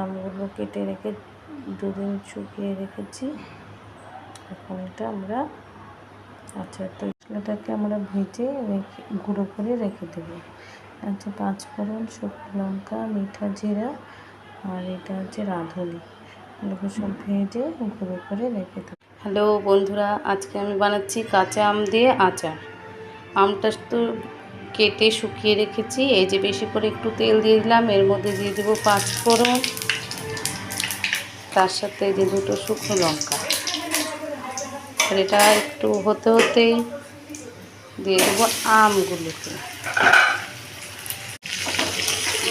আমগুলো কেটে রেখে দুদিন শুকিয়ে রেখেছি। এখন এটা আমরা আচার তৈরিটাকে আমরা ভেজে রেখে, গুঁড়ো করে রেখে দেবো। আচ্ছা পাঁচ ফোড়ন শুকনো লঙ্কা, মিঠা জিরা আর এটা হচ্ছে রাঁধুনি। এগুলো সব ভেজে গুঁড়ো করে রেখে দেবো। হ্যালো বন্ধুরা, আজকে আমি বানাচ্ছি কাঁচা আম দিয়ে আচার। আমটা তো কেটে শুকিয়ে রেখেছি। এই যে বেশি করে একটু তেল দিয়ে দিলাম, এর মধ্যে দিয়ে দেবো পাঁচ ফোড়ন তার সাথে এই যে দুটো শুকনো লঙ্কা। আর এটা একটু হতে হতেই দিয়ে দেবো আমগুলোকে।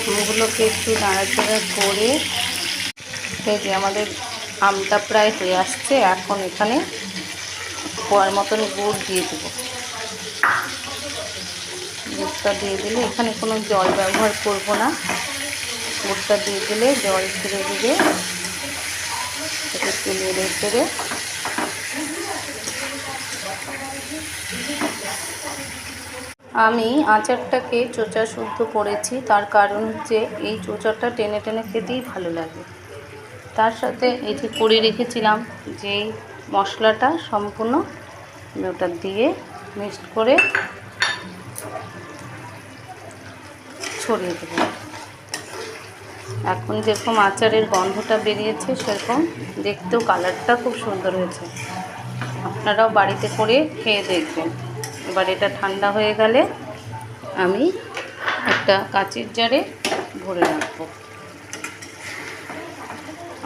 আমগুলোকে একটু নাড়াচাড়া করে এই যে আমাদের আমটা প্রায় হয়ে আসছে, এখন এখানে পোয়ার মতন গুড় দিয়ে দেবো। গুড়টা দিয়ে দিলে এখানে কোনো জল ব্যবহার করব না। গুড়টা দিয়ে দিলে জল ছেড়ে দেবে। নেড়ে চেড়ে আমি আচারটাকে চোচা শুদ্ধ করেছি, তার কারণ হচ্ছে এই চোচাটা টেনে টেনে খেতেই ভালো লাগে। তার সাথে এটি করে রেখেছিলাম যে মশলাটা সম্পূর্ণ ওটা দিয়ে মিক্সড করে ছড়িয়ে দেবো। এখন যেরকম আচারের গন্ধটা বেরিয়েছে, সেরকম দেখতেও কালারটা খুব সুন্দর হয়েছে। আপনারাও বাড়িতে করে খেয়ে দেখবেন। এবার এটা ঠান্ডা হয়ে গেলে আমি একটা কাচের জারে ভরে রাখব।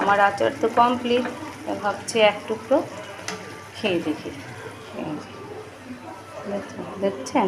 আমার আচার তো কমপ্লিট ভাবছি এক টুকরো খেয়ে দেখি। দেখছেন?